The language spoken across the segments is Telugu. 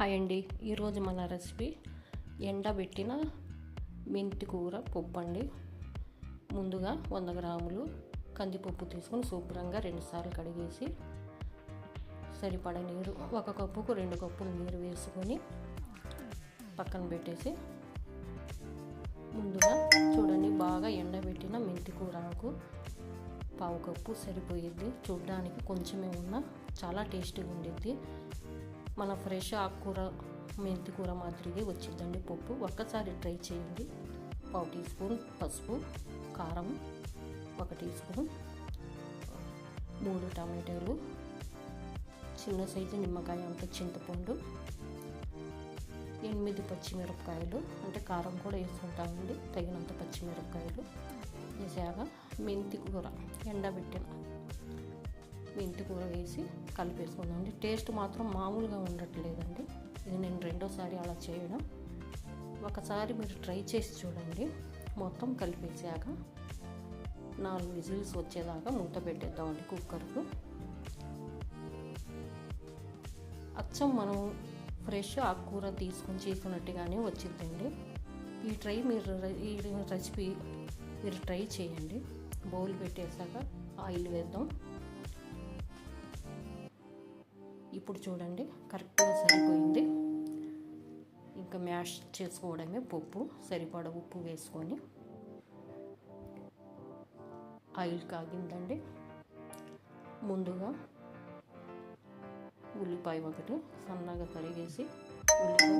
హాయ్ అండి. ఈరోజు మన రెసిపీ ఎండబెట్టిన మెంతి కూర పప్పు అండి. ముందుగా వంద గ్రాములు కందిపప్పు తీసుకొని శుభ్రంగా రెండుసార్లు కడిగేసి సరిపడ నీరు ఒక కప్పుకు రెండు కప్పులు నీరు వేసుకొని పక్కన పెట్టేసి ముందుగా చూడండి బాగా ఎండబెట్టిన మెంతి కూరకు పావు కప్పు సరిపోయిద్ది. చూడ్డానికి కొంచెమే ఉన్నా చాలా టేస్టీగా ఉండిద్ది. మన ఫ్రెష్ ఆకుకూర మెంతి కూర మాదిరిగా వచ్చిందండి పప్పు. ఒక్కసారి ట్రై చేయండి. పావు టీ స్పూన్ పసుపు కారం ఒక టీ స్పూన్ మూడు టమాటాలు చిన్న సైజు నిమ్మకాయ అంత చింతపండు ఎనిమిది పచ్చిమిరపకాయలు అంటే కారం కూడా వేసుకుంటామండి తగినంత పచ్చిమిరపకాయలు వేసాక మెంతి కూర ఎండబెట్టిన మెంతి కూర వేసి కలిపేసుకుందామండి టేస్ట్ మాత్రం మామూలుగా ఉండట్లేదండి. ఇది నేను రెండోసారి అలా చేయడం. ఒకసారి మీరు ట్రై చేసి చూడండి. మొత్తం కలిపేసాక నాలుగు విజిల్స్ వచ్చేదాకా మూత పెట్టేద్దామండి కుక్కర్కు అచ్చం మనం ఫ్రెష్ ఆకుకూర తీసుకొని చేసుకున్నట్టుగానే వచ్చిందండి. ఈ ట్రై మీరు ఈ రెసిపీ మీరు ట్రై చేయండి. బౌల్ పెట్టేసాక ఆయిల్ వేద్దాం. ఇప్పుడు చూడండి కరెక్ట్గా సరిపోయింది. ఇంకా మ్యాష్ చేసుకోవడమే పప్పు సరిపడ ఉప్పు వేసుకొని. ఆయిల్ కాగిందండి. ముందుగా ఉల్లిపాయ ఒకటి సన్నగా తరిగేసి ఉల్లిపాయ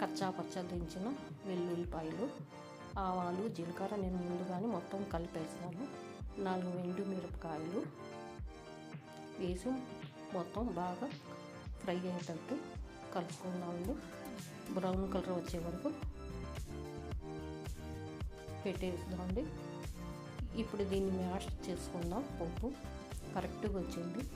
కచ్చా పచ్చ దించిన వెల్లుల్లిపాయలు ఆవాలు జీలకర్ర నేను ముందుగానే మొత్తం కలిపేస్తాను. నాలుగు ఎండు మిరపకాయలు వేసి మొత్తం బాగా ఫ్రై అయ్యేటట్టు కలుపుకుందామండి. బ్రౌన్ కలర్ వచ్చే వరకు పెట్టేద్దామండి. ఇప్పుడు దీన్ని మ్యాష్ చేసుకుందాం. పప్పు కరెక్ట్గా వచ్చింది.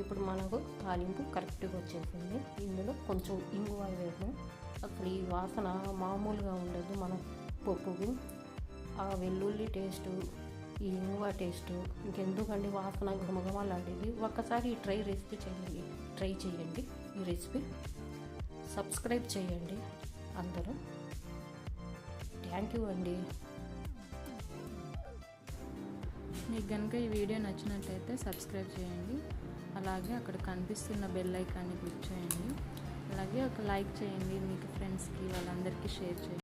ఇప్పుడు మనకు తాలింపు కరెక్ట్గా వచ్చేసింది. ఇందులో కొంచెం ఇంగువ వేద్దాం. అసలు ఈ వాసన మామూలుగా ఉండదు మన పప్పుకి. ఆ వెల్లుల్లి టేస్టు ఈ టేస్ట్. ఇంకెందుకండి? వాసన ఘమఘమలాడేది ఒక్కసారి ఈ ట్రై రెసిపీ చేయండి ట్రై చేయండి ఈ రెసిపీ సబ్స్క్రైబ్ చేయండి అందరూ. థ్యాంక్ యూ అండి. మీకు కనుక ఈ వీడియో నచ్చినట్లయితే సబ్స్క్రైబ్ చేయండి. అలాగే అక్కడ కనిపిస్తున్న బెల్ ఐకాన్ని క్లిక్ చేయండి. అలాగే ఒక లైక్ చేయండి. మీకు ఫ్రెండ్స్కి వాళ్ళందరికీ షేర్ చేయండి.